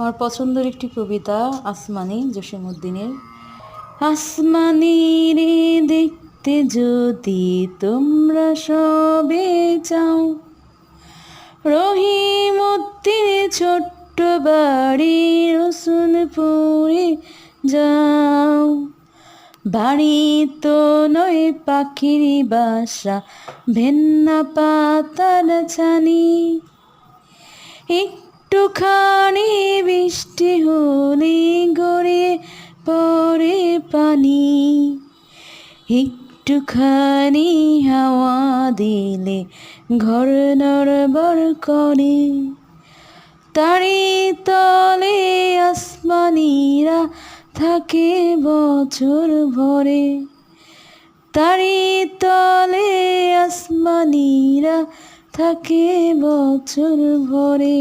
আমার পছন্দের একটি কবিতা, আসমানি জসিমুদ্দিনের আসমানি রে দেখতে যদি তোমরা সবে চাও রহিমুদ্দিন ছোট্ট বাড়ি রসুনপুরে যাও। বাড়ি তো নয় পাখির বাসা, ভেন্না পাতার ছানি। একটুখানি বৃষ্টি হলে গড়িয়ে পড়ে পানি। একটুখানি হাওয়া দিলে ঘর নড়বড় করে। তারি তলে আসমানিরা থাকে বছর ভরে। তারি তলে আসমানিরা থাকে বছর ভরে।